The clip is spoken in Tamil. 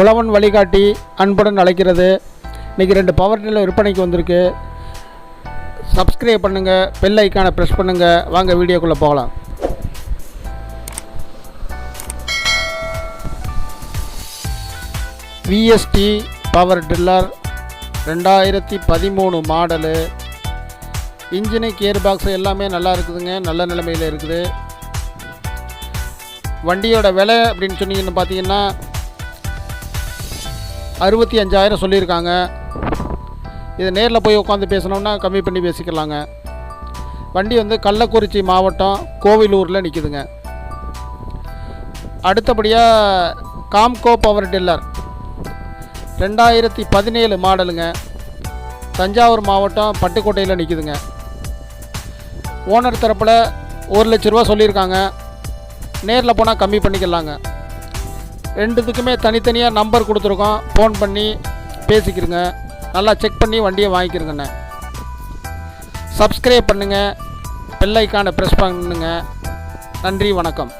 உழவன் வழிகாட்டி அன்புடன் அழைக்கிறது. இன்றைக்கி ரெண்டு பவர் டில்லர் விற்பனைக்கு வந்திருக்கு. சப்ஸ்கிரைப் பண்ணுங்கள் பெல் ஐக்கானை ப்ரெஸ் பண்ணுங்கள் வாங்க வீடியோக்குள்ளே போகலாம். விஎஸ்டி பவர் டில்லர் ரெண்டாயிரத்தி பதிமூணு மாடலு இன்ஜினு கியர் பாக்ஸ் எல்லாமே நல்லா இருக்குதுங்க. நல்ல நிலைமையில் இருக்குது. வண்டியோட விலை அப்படின்னு சொன்னீங்கன்னு பார்த்தீங்கன்னா அறுபத்தி அஞ்சாயிரம் சொல்லியிருக்காங்க. இது நேரில் போய் உட்காந்து பேசணுன்னா கம்மி பண்ணி பேசிக்கலாங்க. வண்டி வந்து கள்ளக்குறிச்சி மாவட்டம் கோவிலூரில் நிற்குதுங்க அடுத்தபடியாக காம்கோ பவர் டில்லர். ரெண்டாயிரத்தி பதினேழு மாடலுங்க. தஞ்சாவூர் மாவட்டம் பட்டுக்கோட்டையில் நிற்குதுங்க ஓனர் தரப்பில் ஒரு லட்ச ரூபா சொல்லியிருக்காங்க. நேரில் போனால் கம்மி பண்ணிக்கலாங்க. ரெண்டுத்துக்குமே தனித்தனியாக நம்பர் கொடுத்துருக்கோம். ஃபோன் பண்ணி பேசிக்கிறங்க நல்லா செக் பண்ணி வண்டியை வாங்கிக்கிறங்கண்ணே சப்ஸ்கிரைப் பண்ணுங்கள் பெல்லைக்கான ப்ரெஸ் பண்ணுங்கள் நன்றி வணக்கம்.